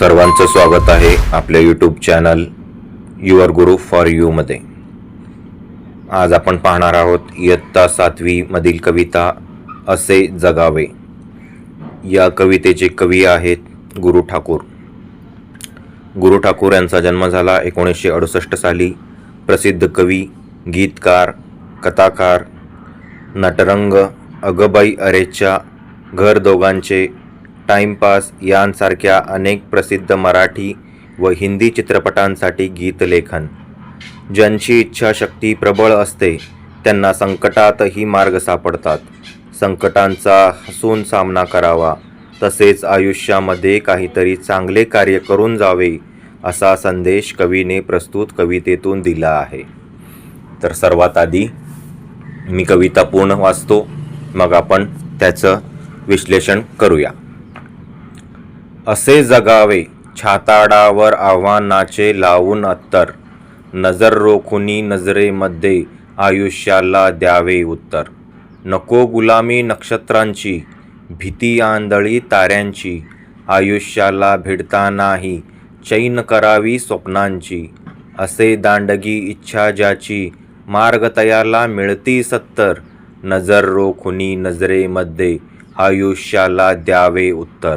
सर्वांचं स्वागत आहे आपल्या YouTube channel your guru for यूमध्ये आज आपण पाहणार आहोत इयत्ता सातवीमधील कविता असे जगावे. या कवितेचे कवी आहेत गुरु ठाकूर. गुरु ठाकूर यांचा जन्म झाला एकोणीसशे अडुसष्ट साली. प्रसिद्ध कवी गीतकार कथाकार नटरंग अगबाई अरेच्या घर दोघांचे टाइमपास यांसारख्या अनेक प्रसिद्ध मराठी व हिंदी चित्रपटांसाठी गीतलेखन. ज्यांची इच्छाशक्ती प्रबळ असते त्यांना संकटातही मार्ग सापडतात. संकटांचा हसून सामना करावा तसेच आयुष्यामध्ये काहीतरी चांगले कार्य करून जावे असा संदेश कवीने प्रस्तुत कवितेतून दिला आहे. तर सर्वात आधी मी कविता पूर्ण वाचतो मग आपण त्याचं विश्लेषण करूया. असे जगावे. छाताडावर आव्हानाचे लावून अत्तर. नजर रोखुनी नजरेमध्ये आयुष्याला द्यावे उत्तर. नको गुलामी नक्षत्रांची भीती आंधळी ताऱ्यांची. आयुष्याला भिडतानाही चैन करावी स्वप्नांची. असे दांडगी इच्छा ज्याची मार्ग तयाला मिळती सत्तर. नजर रोखुनी नजरेमध्ये आयुष्याला द्यावे उत्तर.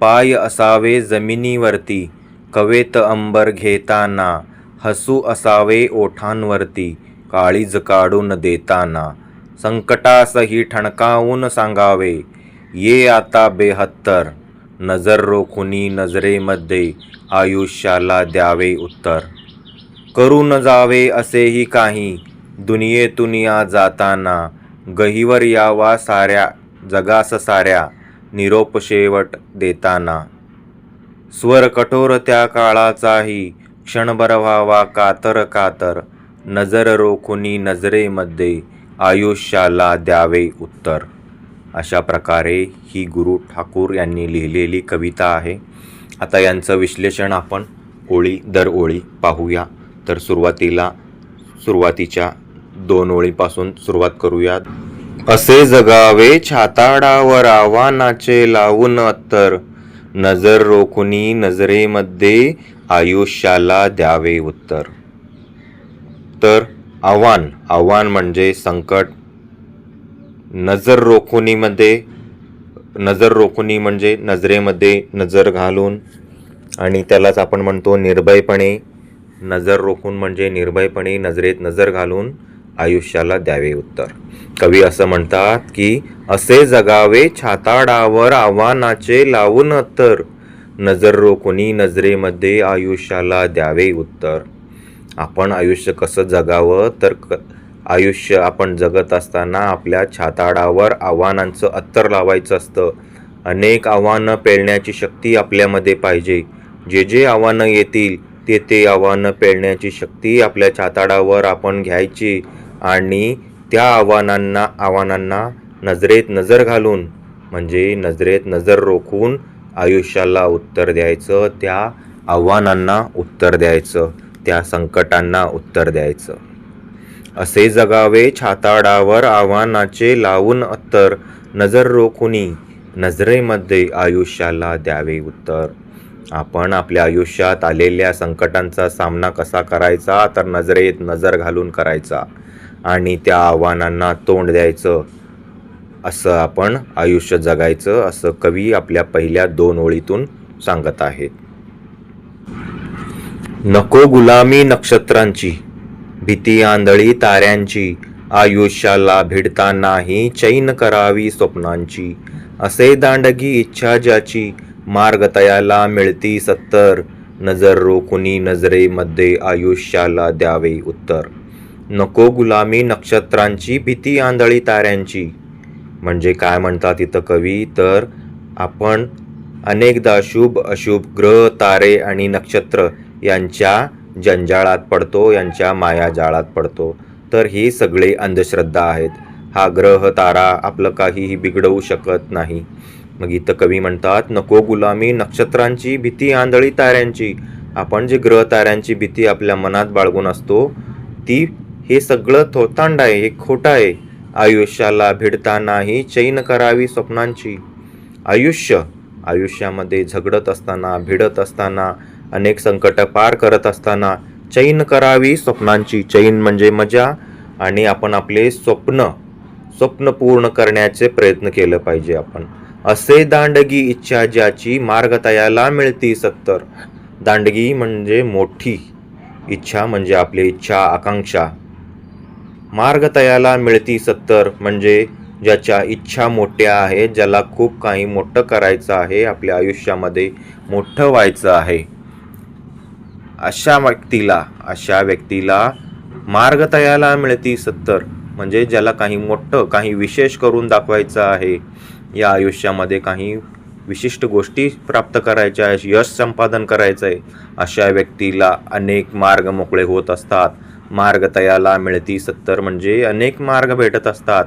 पाय असावे जमिनीवरती कवेत अंबर घेताना हसू असावे ओठांवरती काळीज काढून देताना. संकटासही ठणकावून सांगावे ये आता बेहत्तर नजर रोखुनी नजरेमध्ये आयुष्याला द्यावे उत्तर. करू न जावे असेही काही दुनियेतून या जाताना गहीवर यावा साऱ्या जगास साऱ्या निरोप शेवट देताना. स्वर कठोर त्या काळाचाही क्षणभर व्हावा कातर कातर नजर रोखुनी नजरेमध्ये आयुष्याला द्यावे उत्तर. अशा प्रकारे ही गुरु ठाकूर यांनी लिहिलेली कविता आहे. आता यांचं विश्लेषण आपण ओळी दर ओळी पाहूया. तर सुरुवातीला सुरुवातीच्या दोन ओळीपासून सुरुवात करूया असे जगावे छाताडावर आव्हानाचे लावून अत्तर. नजर रोखुनी नजरेमध्ये आयुष्याला द्यावे उत्तर. तर आव्हान आव्हान म्हणजे संकट. नजर रोखुनीमध्ये नजर रोखुनी म्हणजे नजरेमध्ये नजर घालून आणि त्यालाच आपण म्हणतो निर्भयपणे. नजर रोखून म्हणजे निर्भयपणे नजरेत नजर घालून आयुष्याला द्यावे उत्तर. कवी असं म्हणतात की असे जगावे छाताडावर आव्हानाचे लावून तर. नजर रोखुनी नजरेमध्ये आयुष्याला द्यावे उत्तर. आपण आयुष्य कसं जगावं? तर क आयुष्य आपण जगत असताना आपल्या छाताडावर आव्हानांचं अत्तर लावायचं असतं. अनेक आव्हानं पेलण्याची शक्ती आपल्यामध्ये पाहिजे. जे जे आव्हानं येतील ते ते आव्हानं पेलण्याची शक्ती आपल्या छाताडावर आपण घ्यायची. आणि त्या आव्हानांना आव्हानांना नजरेत नजर घालून म्हणजे नजरेत नजर रोखून आयुष्याला उत्तर द्यायचं त्या आव्हानांना उत्तर द्यायचं त्या संकटांना उत्तर द्यायचं. असे जगावे छाताडावर आव्हानाचे लावून अत्तर नजर रोखुनी नजरेमध्ये आयुष्याला द्यावे उत्तर. आपण आपल्या आयुष्यात आलेल्या संकटांचा सामना कसा करायचा तर नजरेत नजर घालून करायचा. आणि त्या आव्हानांना तोंड द्यायचं. असं आपण आयुष्य जगायचं असं कवी आपल्या पहिल्या दोन ओळीतून सांगत आहेत. नको गुलामी नक्षत्रांची भीती आंधळी ताऱ्यांची आयुष्याला भिडतानाही चैन करावी स्वप्नांची. असे दांडगी इच्छा ज्याची मार्ग तयाला मिळती सत्तर नजर रोखुनी नजरेमध्ये आयुष्याला द्यावे उत्तर. नको गुलामी नक्षत्रांची भीती आंधळी ताऱ्यांची. म्हणजे काय म्हणतात इथं कवी? तर आपण अनेकदा शुभ अशुभ ग्रह तारे आणि नक्षत्र यांच्या जंजाळात पडतो यांच्या मायाजाळात पडतो. तर हे सगळे अंधश्रद्धा आहेत. हा ग्रह तारा आपलं काहीही बिघडवू शकत नाही. मग इथं कवी म्हणतात नको गुलामी नक्षत्रांची भीती आंधळी ताऱ्यांची. आपण जे ग्रह ताऱ्यांची भीती आपल्या मनात बाळगून असतो ती हे सगळं थोतांड आहे हे खोटं आहे. आयुष्याला भिडतानाही चैन करावी स्वप्नांची. आयुष्य आयुष्यामध्ये झगडत असताना भिडत असताना अनेक संकट पार करत असताना चैन करावी स्वप्नांची. चैन म्हणजे मजा आणि आपण आपले स्वप्न स्वप्न पूर्ण करण्याचे प्रयत्न केलं पाहिजे आपण. असे दांडगी इच्छा ज्याची मार्ग तयाला मिळती सत्तर. दांडगी म्हणजे मोठी. इच्छा म्हणजे आपली इच्छा आकांक्षा. मार्ग तयाला मिळती सत्तर म्हणजे ज्याच्या इच्छा मोठ्या आहेत ज्याला खूप काही मोठं करायचं आहे आपल्या आयुष्यामध्ये मोठं व्हायचं आहे. अशा व्यक्तीला अशा व्यक्तीला मार्ग तयाला मिळती सत्तर म्हणजे ज्याला काही मोठं काही विशेष करून दाखवायचं आहे. या आयुष्यामध्ये काही विशिष्ट गोष्टी प्राप्त करायच्या आहे यश संपादन करायचं आहे अशा व्यक्तीला अनेक मार्ग मोकळे होत असतात. मार्ग तयाला मिळती सत्तर म्हणजे अनेक मार्ग भेटत असतात.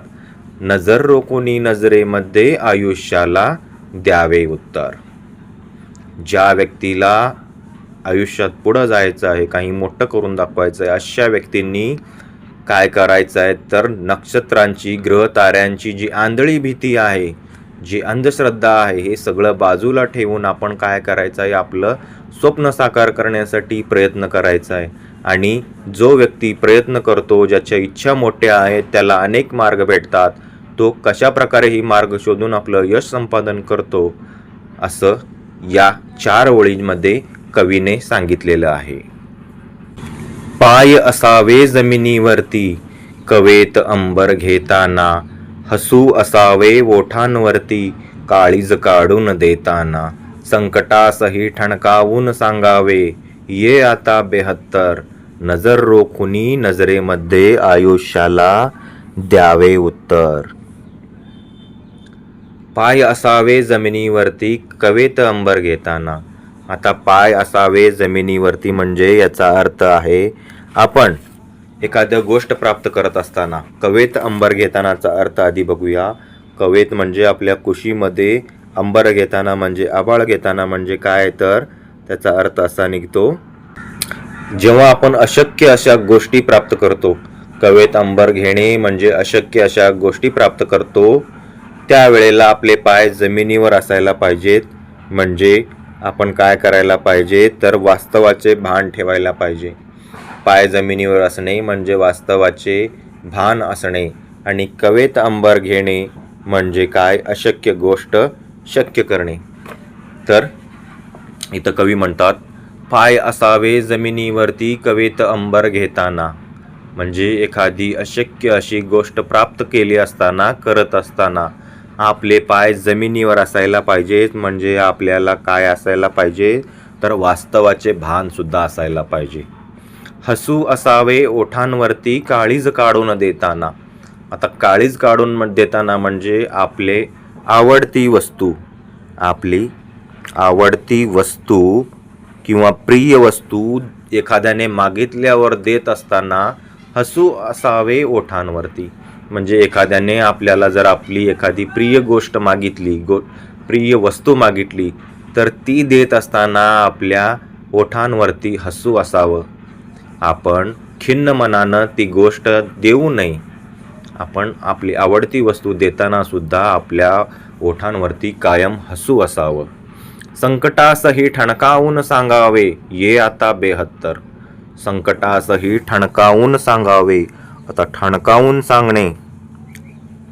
नजर रोखुनी नजरेमध्ये आयुष्याला द्यावे उत्तर. ज्या व्यक्तीला आयुष्यात पुढं जायचं आहे काही मोठं करून दाखवायचं आहे अशा व्यक्तींनी काय करायचं आहे? तर नक्षत्रांची ग्रह ताऱ्यांची जी आंधळी भीती आहे जी अंधश्रद्धा आहे हे सगळं बाजूला ठेवून आपण काय करायचं आहे? आपलं स्वप्न साकार करण्यासाठी प्रयत्न करायचा आहे. आणि जो व्यक्ती प्रयत्न करतो ज्याच्या इच्छा मोठ्या आहेत त्याला अनेक मार्ग भेटतात. तो कशाप्रकारेही मार्ग शोधून आपलं यश संपादन करतो असं या चार ओळींमध्ये कवीने सांगितलेलं आहे. पाय असावे जमिनीवरती कवेत अंबर घेताना. हसू असावे ओठांवरती काळीज काढून देताना. संकटासही ठणकावून सांगावे ये आता बेहत्तर नजर रोखुनी नजरेमध्ये आयुष्याला द्यावे उत्तर. पाय असावे जमिनीवरती कवेत अंबर घेताना. आता पाय असावे जमिनीवरती म्हणजे याचा अर्थ आहे आपण एखाद्या गोष्ट प्राप्त करत असताना कवेत अंबर घेतानाचा अर्थ आधी बघूया. कवेत म्हणजे आपल्या कुशीमध्ये अंबर घेताना म्हणजे आबाळ घेताना म्हणजे काय तर त्याचा अर्थ असा निघतो जेव्हा आपण अशक्य अशा गोष्टी प्राप्त करतो कवेत अंबर घेणे म्हणजे अशक्य अशा गोष्टी प्राप्त करतो त्यावेळेला आपले पाय जमिनीवर असायला पाहिजेत. म्हणजे आपण काय करायला पाहिजे? तर वास्तवाचे भान ठेवायला पाहिजे. पाय जमिनीवर असणे म्हणजे वास्तवाचे भान असणे. आणि कवेत अंबर घेणे म्हणजे काय? अशक्य गोष्ट शक्य करणे. तर इथं कवी म्हणतात पाय असावे जमिनीवरती कवेत अंबर घेताना. म्हणजे एखादी अशक्य अशी गोष्ट प्राप्त केली असताना करत असताना. आपले पाय जमिनीवर असायला पाहिजेत म्हणजे आपल्याला काय असायला पाहिजे? तर वास्तवाचे भानसुद्धा असायला पाहिजे. हसू असावे ओठांवरती काळीज काढून देताना. आता काळीज काढून देताना म्हणजे आपले आवडती वस्तू. आपली आवडती वस्तू किंवा प्रिय वस्तू एखाद्याने मागितल्यावर देत असताना हसू असावे ओठांवरती. म्हणजे एखाद्याने आपल्याला जर आपली एखादी प्रिय गोष्ट मागितली गो प्रिय वस्तू मागितली तर ती देत असताना आपल्या ओठांवरती हसू असावं. आपण खिन्न मनानं ती गोष्ट देऊ नये. आपण आपली आवडती वस्तू देताना सुद्धा आपल्या ओठांवरती कायम हसू असावं. संकटासही ठणकावून सांगावे ये आता बेहत्तर. संकटासही ठणकावून सांगावे आता ठणकावून सांगणे.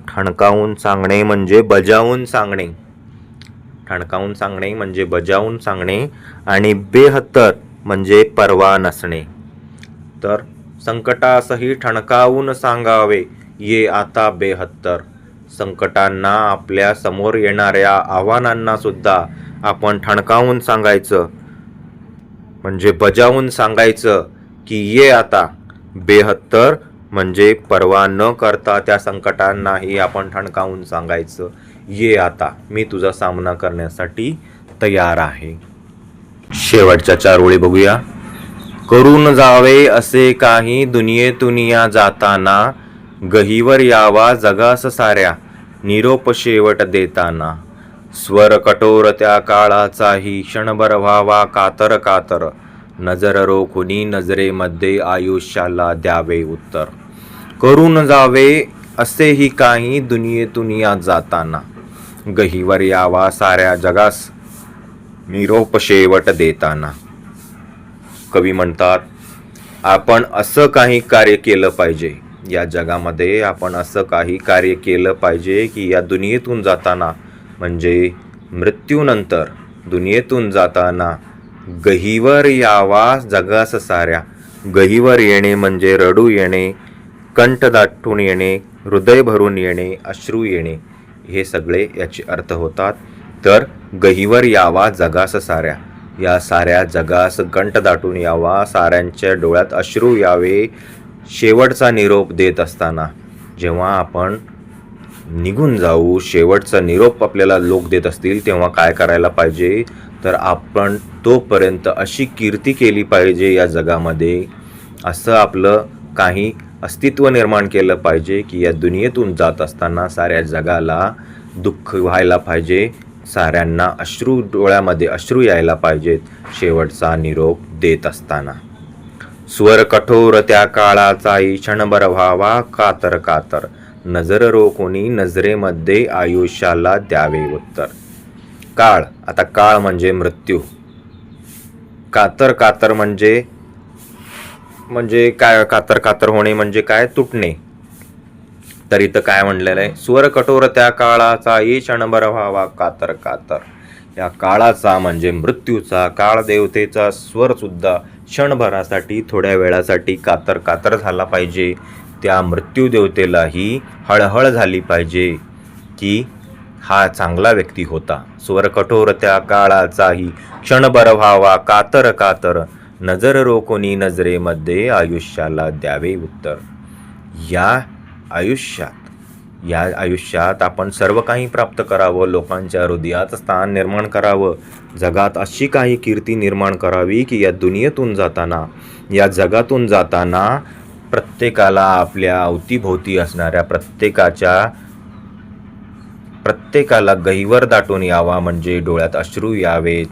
ठणकावून सांगणे म्हणजे बजावून सांगणे. ठणकावून सांगणे म्हणजे बजावून सांगणे आणि बेहत्तर म्हणजे परवा नसणे. तर संकटासही ठणकावून सांगावे ये आता बेहत्तर. संकटांना आपल्यासमोर येणाऱ्या आव्हानांना सुद्धा आपण ठणकावून सांगायचं म्हणजे बजावून सांगायचं की ये आता. बेहत्तर म्हणजे पर्वा न करता त्या संकटांनाही आपण ठणकावून सांगायचं ये आता. मी तुझा सामना करण्यासाठी तयार आहे. शेवटच्या चार ओळी बघूया. करून जावे असे काही दुनियेतून या जाताना गहीवर यावा जगास साऱ्या निरोप शेवट देताना. स्वर कठोर त्या काळाचाही क्षणभर व्हावा कातर कातर. नजर रोखुनी नजरेमध्ये आयुष्याला द्यावे उत्तर. करून जावे असेही काही दुनियेतून या जाताना. गहीवर यावा साऱ्या जगास निरोप शेवट देताना. कवी म्हणतात आपण असं काही कार्य केलं पाहिजे. या जगामध्ये आपण असं काही कार्य केलं पाहिजे की या दुनियेतून जाताना म्हणजे मृत्यूनंतर दुनियेतून जाताना गहीवर यावा जगास साऱ्या गहीवर येणे म्हणजे रडू येणे कंठ दाटून येणे हृदय भरून येणे अश्रू येणे. हे सगळे याचे अर्थ होतात. तर गहीवर यावा जगास साऱ्या या साऱ्या जगास कंठ दाटून यावा साऱ्यांच्या डोळ्यात अश्रू यावे शेवटचा निरोप देत असताना. जेव्हा आपण निघून जाऊ शेवटचा निरोप आपल्याला लोक देत असतील तेव्हा काय करायला पाहिजे? तर आपण तोपर्यंत अशी कीर्ती केली पाहिजे या जगामध्ये. असं आपलं काही अस्तित्व निर्माण केलं पाहिजे की या दुनियेतून जात असताना साऱ्या जगाला दुःख व्हायला पाहिजे. साऱ्यांना अश्रू डोळ्यामध्ये अश्रू यायला पाहिजेत. शेवटचा निरोप देत असताना. स्वर कठोर त्या काळाचाही क्षणभर व्हावा कातर कातर. नजर रोखुनी नजरेमध्ये आयुष्याला द्यावे उत्तर. काळ. आता काळ म्हणजे मृत्यू. कातर कातर म्हणजे म्हणजे काय कातर कातर होणे म्हणजे काय? तुटणे. तर इथं काय म्हणलेलं आहे? स्वर कठोर त्या काळाचा ये क्षणभर व्हावा कातर कातर. या काळाचा म्हणजे मृत्यूचा काळ देवतेचा स्वर सुद्धा क्षणभरासाठी थोड्या वेळासाठी कातर कातर झाला पाहिजे. त्या मृत्यूदेवतेलाही हळहळ झाली पाहिजे की हा चांगला व्यक्ती होता. स्वर त्या काळाचाही क्षणभर व्हावा कातर कातर नजर रोखोनी नजरेमध्ये आयुष्याला द्यावे उत्तर. या आयुष्यात या आयुष्यात आपण सर्व काही प्राप्त करावं लोकांच्या हृदयात स्थान निर्माण करावं जगात अशी काही कीर्ती निर्माण करावी की या दुनियेतून जाताना या जगातून जाताना प्रत्येकाला आपल्या अवतीभोवती असणाऱ्या प्रत्येकाच्या प्रत्येकाला गहिवर दाटून यावा म्हणजे डोळ्यात अश्रू यावेत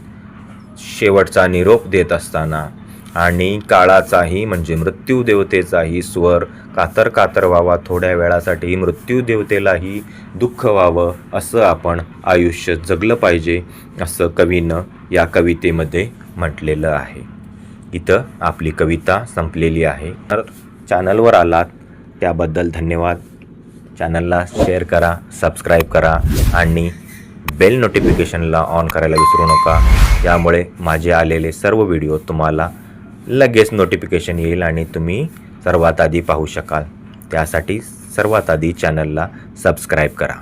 शेवटचा निरोप देत असताना. आणि काळाचाही म्हणजे मृत्यू देवतेचाही स्वर कातर कातर व्हावा थोड्या वेळासाठी मृत्यू देवतेलाही दुःख व्हावं असं आपण आयुष्य जगलं पाहिजे असं कवीनं या कवितेमध्ये म्हटलेलं आहे. इथं आपली कविता संपलेली आहे. तर चॅनलवर आलात त्याबद्दल धन्यवाद. चॅनलला शेअर करा सबस्क्राईब करा आणि बेल नोटिफिकेशनला ऑन करायला विसरू नका. यामुळे माझे आलेले सर्व व्हिडिओ तुम्हाला लगेच नोटिफिकेशन येईल आणि तुम्ही सर्वात आधी पाहू शकाल. त्यासाठी सर्वात आधी चॅनलला सबस्क्राईब करा.